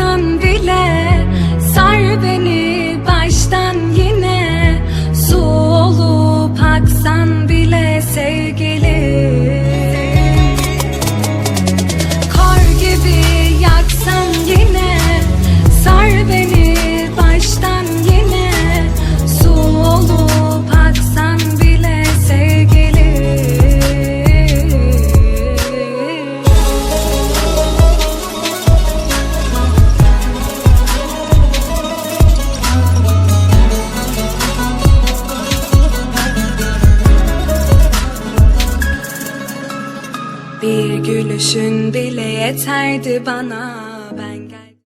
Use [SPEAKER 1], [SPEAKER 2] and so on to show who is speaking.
[SPEAKER 1] yaksan bile Bir gülüşün bile yeterdi bana